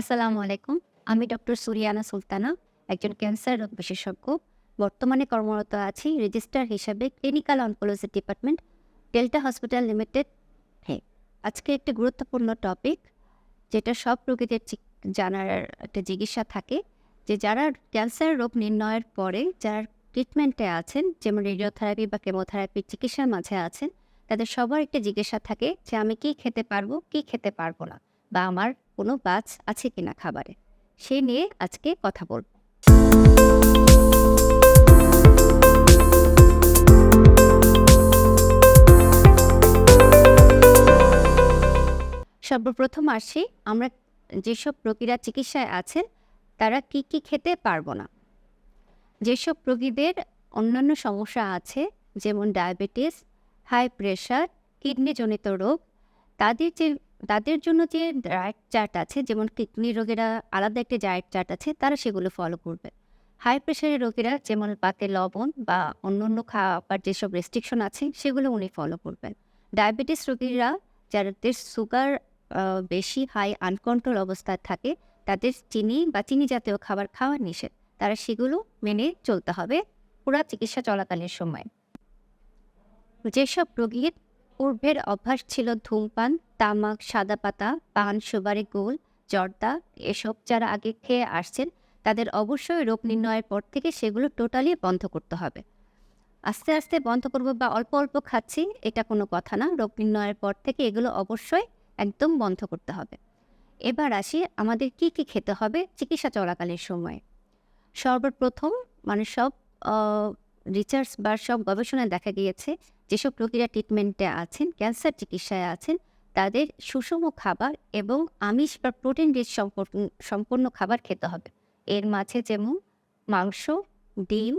আসসালামু আলাইকুম। আমি ডক্টর সুরিয়ানা সুলতানা, একজন ক্যান্সার রোগ বিশেষজ্ঞ। বর্তমানে কর্মরত আছি রেজিস্ট্রার হিসাবে clinical oncology department, Delta hospital limited হ্যাঁ আজকে একটি গুরুত্বপূর্ণ টপিক, যেটা সব রোগীদের জানার একটা জিজ্ঞাসা থাকে, যে যারা ক্যান্সার রোগ নির্ণয়ের পরে যারা ট্রিটমেন্টে আছেন, যেমন রেডিওথেরাপি বা কেমোথেরাপি চিকিৎসার মাঝে আছেন, তাদের সবার একটা জিজ্ঞাসা থাকে যে আমি কি খেতে পারব, কি খেতে পারব না। বা আমার কোনো বাছ আছে কিনা খাবারে। সে নিয়ে আজকে কথা বলব সর্বপ্রথম আসি আমরা যেসব রোগীরা চিকিৎসায় আছেন, তারা কি কি খেতে পারব না। যেসব রোগীদের অন্যান্য সমস্যা আছে, যেমন ডায়াবেটিস, হাই প্রেশার, কিডনিজনিত রোগ, তাদের যে তাদের জন্য যে ডায়েট চার্ট আছে, যেমন কিডনি রোগীরা আলাদা একটা ডায়েট চার্ট আছে, তারা সেগুলো ফলো করবে। হাই প্রেশারের রোগীরা যেমন পাতে লবণ বা অন্য অন্য খাবার যেসব রেস্ট্রিকশন আছে, সেগুলো উনি ফলো করবেন। ডায়াবেটিস রোগীরা যাদের সুগার বেশি হাই আনকন্ট্রোল অবস্থায় থাকে, তাদের চিনি বা চিনি জাতীয় খাবার খাওয়া নিষেধ। তারা সেগুলো মেনে চলতে হবে পুরা চিকিৎসা চলাকালীন সময়। যেসব রোগীর পূর্বের অভ্যাস ছিল ধূমপান, তামাক, সাদা পাতা, পান, সুপারি গোল জর্দা এসব যারা আগে খেয়ে আসছেন, তাদের অবশ্যই রোগ নির্ণয়ের পর থেকে সেগুলো টোটালি বন্ধ করতে হবে। আস্তে আস্তে বন্ধ করব বা অল্প অল্প খাচ্ছি, এটা কোনো কথা না। রোগ নির্ণয়ের পর থেকে এগুলো অবশ্যই একদম বন্ধ করতে হবে। এবার আসি আমাদের কি কি খেতে হবে চিকিৎসা চলাকালীন সময়ে। সর্বপ্রথম মানে সব রিসার্চ বা সব গবেষণায় দেখা গিয়েছে যেসব রোগীরা ট্রিটমেন্টে আছেন ক্যান্সার চিকিৎসায় আছেন, তাদের সুষম খাবার এবং আমিষ বা প্রোটিন রিচ সম্পন্ন খাবার খেতে হবে। এর মাঝে যেমন মাংস, ডিম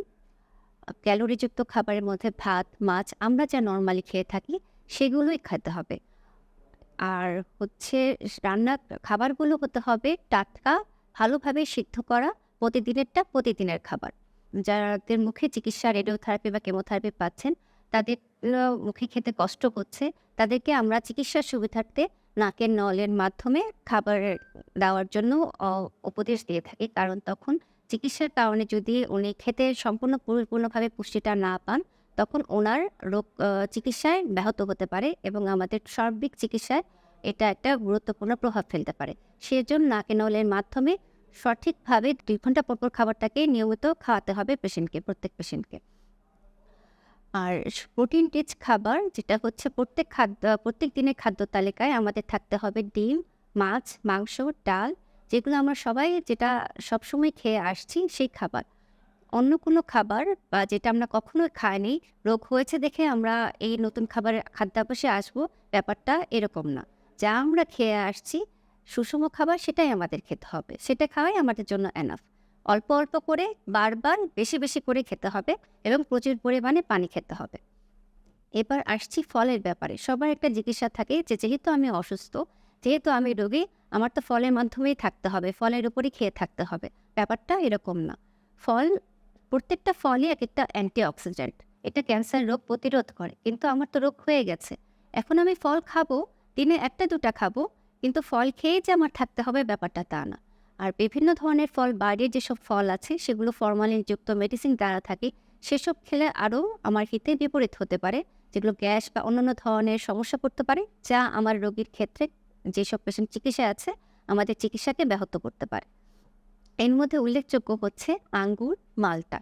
ক্যালোরিযুক্ত খাবারের মধ্যে ভাত, মাছ আমরা যা নর্মালি খেয়ে থাকি সেগুলোই খেতে হবে। আর হচ্ছে রান্না খাবারগুলো হতে হবে টাটকা, ভালোভাবে সিদ্ধ করা প্রতিদিনেরটা প্রতিদিনের খাবার। যাদের মুখে চিকিৎসা রেডিওথেরাপি বা কেমোথেরাপি পাচ্ছেন, তাদের মুখে খেতে কষ্ট করছে, তাদেরকে আমরা চিকিৎসার সুবিধার্থে নাকের নলের মাধ্যমে খাবার দেওয়ার জন্য উপদেশ দিয়ে থাকি। কারণ তখন চিকিৎসার কারণে যদি উনি খেতে সম্পূর্ণ পরিপূর্ণভাবে পুষ্টিটা না পান, তখন ওনার রোগ চিকিৎসায় ব্যাহত হতে পারে এবং আমাদের সার্বিক চিকিৎসায় এটা একটা গুরুত্বপূর্ণ প্রভাব ফেলতে পারে। সেজন্য নাকে নলের মাধ্যমে সঠিকভাবে দুই ঘণ্টা পরপর পর খাবারটাকে নিয়মিত খাওয়াতে হবে পেশেন্টকে, প্রত্যেক পেশেন্টকে। আর প্রোটিন রিচ খাবার যেটা হচ্ছে প্রত্যেক খাদ্য, প্রত্যেক দিনের খাদ্য তালিকায় আমাদের থাকতে হবে ডিম, মাছ, মাংস, ডাল, যেগুলো আমরা সবাই যেটা সবসময় খেয়ে আসছি সেই খাবার। অন্য কোনো খাবার বা যেটা আমরা কখনোই খাইনি, রোগ হয়েছে দেখে আমরা এই নতুন খাবারের খাদ্যাভ্যাসে আসব, ব্যাপারটা এরকম না। যা আমরা খেয়ে আসছি, সুষম খাবার সেটাই আমাদের খেতে হবে। সেটা খাওয়াই আমাদের জন্য এনাফ অল্প অল্প করে বারবার বেশি বেশি করে খেতে হবে এবং প্রচুর পরিমাণে পানি খেতে হবে। এবার আসছি ফলের ব্যাপারে। সবার একটা জিজ্ঞাসা থাকে যে, যেহেতু আমি অসুস্থ, যেহেতু আমি রোগী, আমার তো ফলের মাধ্যমেই থাকতে হবে, ফলের উপরই খেয়ে থাকতে হবে। ব্যাপারটা এরকম না। ফল, প্রত্যেকটা ফলই এক একটা অ্যান্টিঅক্সিডেন্ট। এটা ক্যান্সার রোগ প্রতিরোধ করে। কিন্তু আমার তো রোগ হয়ে গেছে। এখন আমি ফল খাব, দিনে একটা দুটা খাব, কিন্তু ফল খেয়েই যে আমার থাকতে হবে ব্যাপারটা তা না। আর বিভিন্ন ধরনের ফল, বাইরের যেসব ফল আছে, সেগুলো ফরমালিনযুক্ত মেডিসিন দ্বারা থাকে, সেসব খেলে আরও আমার হিতে বিপরীত হতে পারে, যেগুলো গ্যাস বা অন্যান্য ধরনের সমস্যা পড়তে পারে, যা আমার রোগীর ক্ষেত্রে যেসব পেশেন্ট চিকিৎসায় আছে, আমাদের চিকিৎসাকে ব্যাহত করতে পারে। এর মধ্যে উল্লেখযোগ্য হচ্ছে আঙ্গুর, মালটা।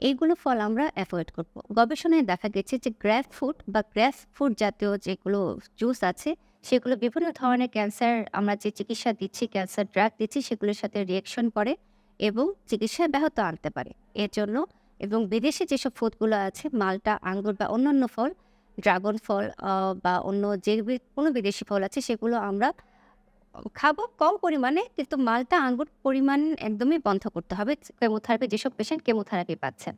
এইগুলো ফল আমরা অ্যাভয়েড করব। গবেষণায় দেখা গেছে যে গ্র্যাপ ফুড বা গ্র্যাপ ফুড জাতীয় যেগুলো জুস আছে সেগুলো বিভিন্ন ধরনের ক্যান্সার আমরা যে চিকিৎসা দিচ্ছি ক্যান্সার ড্রাগ দিচ্ছি, সেগুলোর সাথে রিয়েকশন করে এবং চিকিৎসায় ব্যাহত আনতে পারে। এর জন্য এবং বিদেশে যেসব ফুডগুলো আছে, মালটা, আঙ্গুর বা অন্যান্য ফল, ড্রাগন ফল বা অন্য যে কোনো বিদেশি ফল আছে, সেগুলো আমরা খাব কম পরিমাণে, কিন্তু মালটা, আঙ্গুর পরিমাণ একদমই বন্ধ করতে হবে। কেমোথেরাপি যেসব পেশেন্ট কেমোথেরাপি পাচ্ছেন।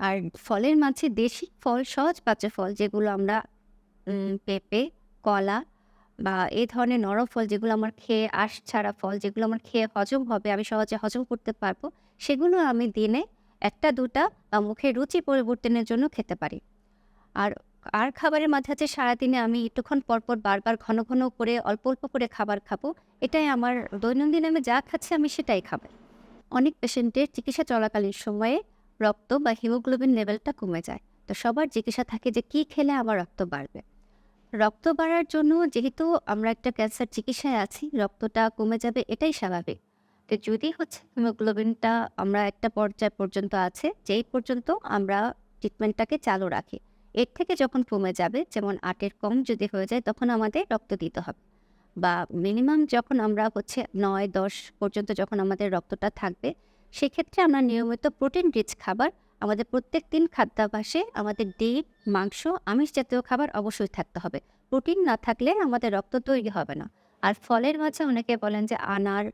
আর ফলের মাঝে দেশি ফল সহজ পাচ্য ফল যেগুলো আমরা পেঁপে কলা বা এই ধরনের নরম ফল যেগুলো আমার খেয়ে আঁশ ছাড়া ফল, যেগুলো আমার খেয়ে হজম হবে, আমি সহজে হজম করতে পারব, সেগুলো আমি দিনে একটা, দুটা বা মুখের রুচি পরিবর্তনের জন্য খেতে পারি। আর আর খাবারের মাঝে আছে সারাদিনে আমি একটুক্ষণ পরপর বারবার ঘন ঘন করে, অল্প অল্প করে খাবার খাব, এটাই আমার দৈনন্দিন আমি যা খাচ্ছি আমি সেটাই খাব। অনেক পেশেন্টের চিকিৎসা চলাকালীন সময়ে রক্ত বা হিমোগ্লোবিন লেভেলটা কমে যায়। তো সবার জিজ্ঞাসা থাকে যে, কী খেলে আমার রক্ত বাড়বে? রক্ত বাড়ার জন্য যেহেতু আমরা একটা ক্যান্সার চিকিৎসায় আছি, রক্তটা কমে যাবে এটাই স্বাভাবিক। তো যদি হচ্ছে হিমোগ্লোবিনটা আমরা একটা পর্যায় পর্যন্ত আছে, যেই পর্যন্ত আমরা ট্রিটমেন্টটাকে চালু রাখি, এর থেকে যখন কমে যাবে, যেমন আটের কম যদি হয়ে যায়, তখন আমাদের রক্ত দিতে হবে। বা মিনিমাম যখন আমরা হচ্ছে নয়, দশ পর্যন্ত যখন আমাদের রক্তটা থাকবে, সেক্ষেত্রে আমরা নিয়মিত প্রোটিন রিচ খাবার আমাদের প্রত্যেক দিন খাদ্যাভ্যাসে আমাদের ডিম, মাংস, আমিষ জাতীয় খাবার অবশ্যই থাকতে হবে। প্রোটিন না থাকলে আমাদের রক্ত তৈরি হবে না। আর ফলের মাঝে অনেকে বলেন যে আনার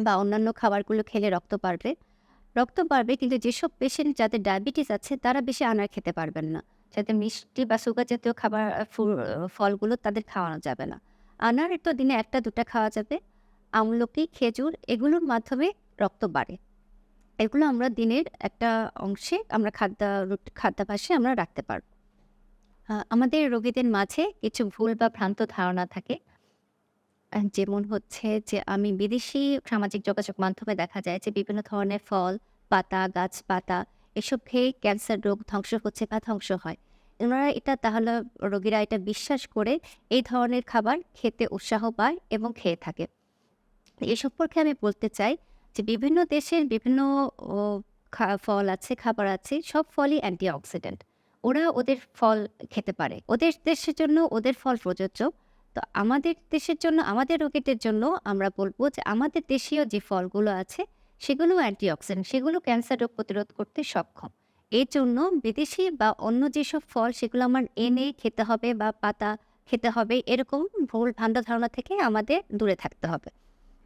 বা অন্যান্য খাবারগুলো খেলে রক্ত বাড়বে। রক্ত বাড়বে কিন্তু যেসব পেশেন্ট যাদের ডায়াবেটিস আছে, তারা বেশি আনার খেতে পারবেন না। যাতে মিষ্টি বা সুগার জাতীয় খাবার ফলগুলো তাদের খাওয়ানো যাবে না। আনার তো দিনে একটা দুটা খাওয়া যাবে। আমলকি, খেজুর এগুলোর মাধ্যমে রক্ত বাড়ে। এগুলো আমরা দিনের একটা অংশে আমরা খাদ্য খাদ্যাভ্যাসে আমরা রাখতে পারব। আমাদের রোগীদের মাঝে কিছু ভুল বা ভ্রান্ত ধারণা থাকে। যেমন হচ্ছে যে আমি বিদেশি সামাজিক যোগাযোগ মাধ্যমে দেখা যায় যে বিভিন্ন ধরনের ফল, পাতা, গাছপাতা, এসব খেয়ে ক্যান্সার রোগ ধ্বংস হচ্ছে বা ধ্বংস হয়। ওনারা এটা তাহলে রোগীরা এটা বিশ্বাস করে এই ধরনের খাবার খেতে উৎসাহ পায় এবং খেয়ে থাকে। এ সম্পর্কে আমি বলতে চাই যে বিভিন্ন দেশের বিভিন্ন ফল আছে, খাবার আছে, সব ফলই অ্যান্টিঅক্সিডেন্ট ওরা ওদের ফল খেতে পারে। ওদের দেশের জন্য ওদের ফল প্রযোজ্য। তো আমাদের দেশের জন্য, আমাদের রোগীদের জন্য আমরা বলব যে আমাদের দেশীয় যে ফলগুলো আছে, সেগুলো অ্যান্টিঅক্সিডেন্ট সেগুলো ক্যান্সার রোগ প্রতিরোধ করতে সক্ষম। এর জন্য বিদেশি বা অন্য যেসব ফল, সেগুলো আমার এনে খেতে হবে বা পাতা খেতে হবে, এরকম ভুল ভান্ডা ধারণা থেকে আমাদের দূরে থাকতে হবে।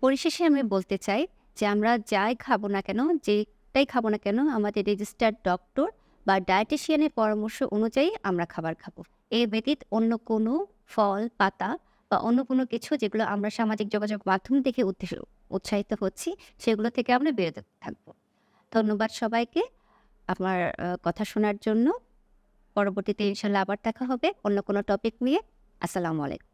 পরিশেষে আমি বলতে চাই যে আমরা যাই খাব না কেন, যেটাই খাব না কেন, আমাদের রেজিস্টার্ড ডক্টর বা ডায়েটিশিয়ানের পরামর্শ অনুযায়ী আমরা খাবার খাব। এর ব্যতীত অন্য কোনো ফল, পাতা বা অন্য কোনো কিছু যেগুলো আমরা সামাজিক যোগাযোগ মাধ্যম থেকে উৎসাহিত হচ্ছি, সেগুলো থেকে আমরা বিরত থাকব। ধন্যবাদ সবাইকে আমার কথা শোনার জন্য। পরবর্তীতে ইনশাল্লাহ আবার দেখা হবে অন্য কোনো টপিক নিয়ে। আসসালামু আলাইকুম।